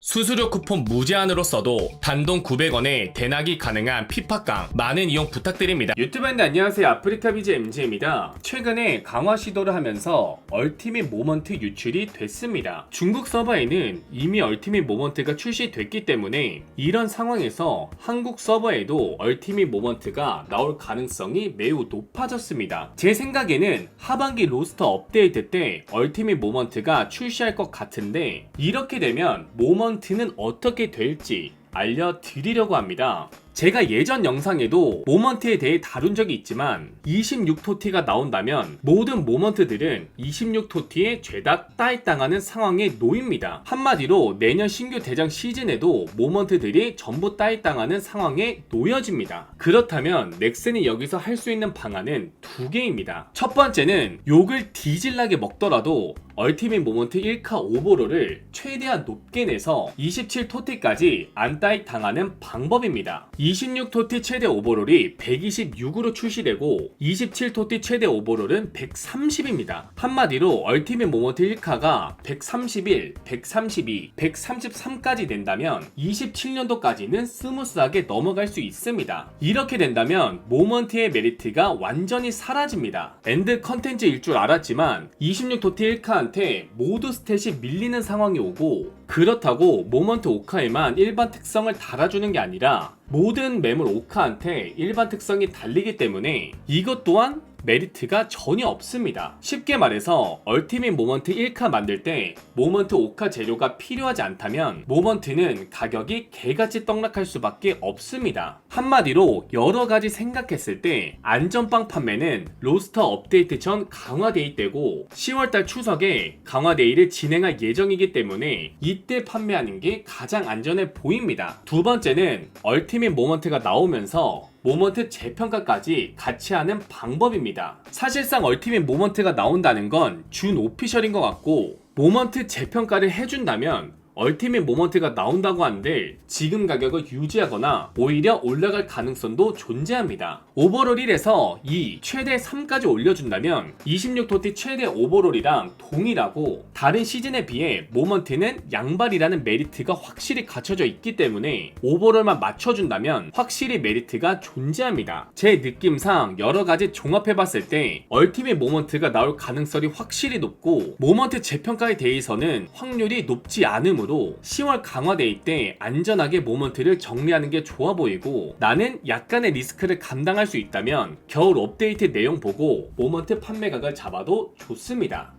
수수료 쿠폰 무제한으로 써도 단돈 900원에 대낙이 가능한 피파깡 많은 이용 부탁드립니다. 유튜브인데 안녕하세요. 아프리카 비즈 MG입니다. 최근에 강화 시도를 하면서 얼티밋 모먼트 유출이 됐습니다. 중국 서버에는 이미 얼티밋 모먼트가 출시됐기 때문에 이런 상황에서 한국 서버에도 얼티밋 모먼트가 나올 가능성이 매우 높아졌습니다. 제 생각에는 하반기 로스터 업데이트 때 얼티밋 모먼트가 출시할 것 같은데 이렇게 되면 모먼트 는 어떻게 될지 알려드리려고 합니다. 제가 예전 영상에도 모먼트에 대해 다룬 적이 있지만 26토티가 나온다면 모든 모먼트들은 26토티에 죄다 따입당하는 상황에 놓입니다. 한마디로 내년 신규 대장 시즌에도 모먼트들이 전부 따입당하는 상황에 놓여집니다. 그렇다면 넥슨이 여기서 할 수 있는 방안은 두 개입니다. 첫 번째는 욕을 뒤질나게 먹더라도 얼티밋 모먼트 1카 오버로를 최대한 높게 내서 27토티까지 안 따입 당하는 방법입니다. 26토티 최대 오버롤이 126으로 출시되고 27토티 최대 오버롤은 130입니다. 한마디로 얼티밋 모먼트 1카가 131, 132, 133까지 된다면 27년도까지는 스무스하게 넘어갈 수 있습니다. 이렇게 된다면 모먼트의 메리트가 완전히 사라집니다. 엔드 컨텐츠일 줄 알았지만 26토티 1 카한테 모두 스탯이 밀리는 상황이 오고 그렇다고 모먼트 오카에만 일반 특성을 달아주는 게 아니라 모든 매물 오카한테 일반 특성이 달리기 때문에 이것 또한 메리트가 전혀 없습니다. 쉽게 말해서 얼티밋 모먼트 1카 만들 때 모먼트 5카 재료가 필요하지 않다면 모먼트는 가격이 개같이 떡락할 수밖에 없습니다. 한마디로 여러 가지 생각했을 때 안전빵 판매는 로스터 업데이트 전 강화데이 때고 10월달 추석에 강화데이를 진행할 예정이기 때문에 이때 판매하는 게 가장 안전해 보입니다. 두 번째는 얼티밋 모먼트가 나오면서 모먼트 재평가까지 같이 하는 방법입니다. 사실상 얼티밋 모먼트가 나온다는 건 준 오피셜인 것 같고 모먼트 재평가를 해준다면 얼티밋 모먼트가 나온다고 하는데 지금 가격을 유지하거나 오히려 올라갈 가능성도 존재합니다. 오버롤 1에서 2, 최대 3까지 올려준다면 26토티 최대 오버롤이랑 동일하고 다른 시즌에 비해 모먼트는 양발이라는 메리트가 확실히 갖춰져 있기 때문에 오버롤만 맞춰준다면 확실히 메리트가 존재합니다. 제 느낌상 여러 가지 종합해봤을 때 얼티밋 모먼트가 나올 가능성이 확실히 높고 모먼트 재평가에 대해서는 확률이 높지 않으므로 10월 강화데이 때 안전하게 모먼트를 정리하는 게 좋아 보이고 나는 약간의 리스크를 감당할 수 있다면 겨울 업데이트 내용 보고 모먼트 판매각을 잡아도 좋습니다.